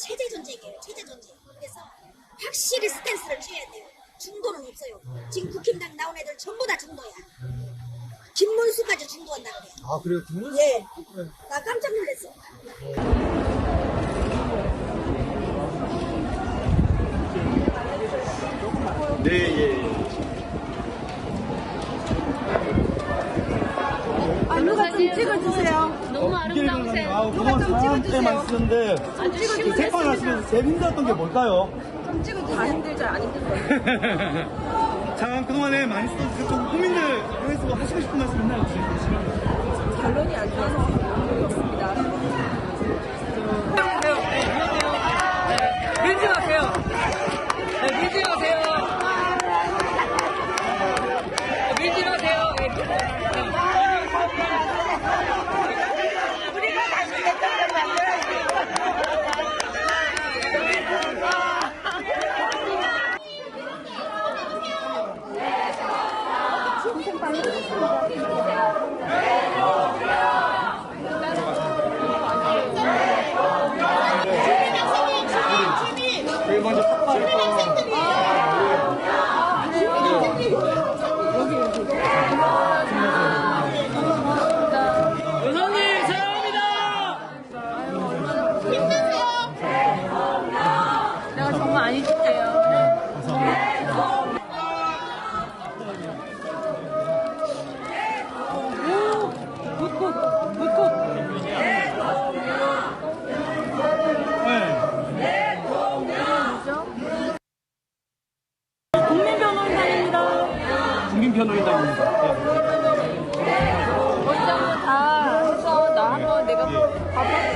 체제 전쟁이에요. 체제 전쟁. 그래서 확실히 스탠스를 취해야 돼요. 중도는 없어요. 지금 국힘당 나온 애들 전부 다 중도야. 김문수까지 중도한다 그래. 아 그래요? 김문수? 예. 나 깜짝 놀랐어. 네 예. 누가 좀 찍어주세요. 너무 아름다우세요. 아, 그동안 사람한테만 쓰는데 그. 색깔 하시면서 제일 힘들었던 게 뭘까요? 좀 찍어주세요. 다 힘들죠? 안 힘들어요? 자, 그동안에 많이 쓰던 좀 국민들 향해서 하시고 싶은 말씀 있나요? 혹시? 결론이 안 좋아서 그렇습니다. 밀지 마세요. 네, 밀지 마세요. 네, 밀지 마세요. 제 내가 정말 안 해줄게요. 국민 변호인단입니다. 원장은 다 해서 나 한번 내가 밥사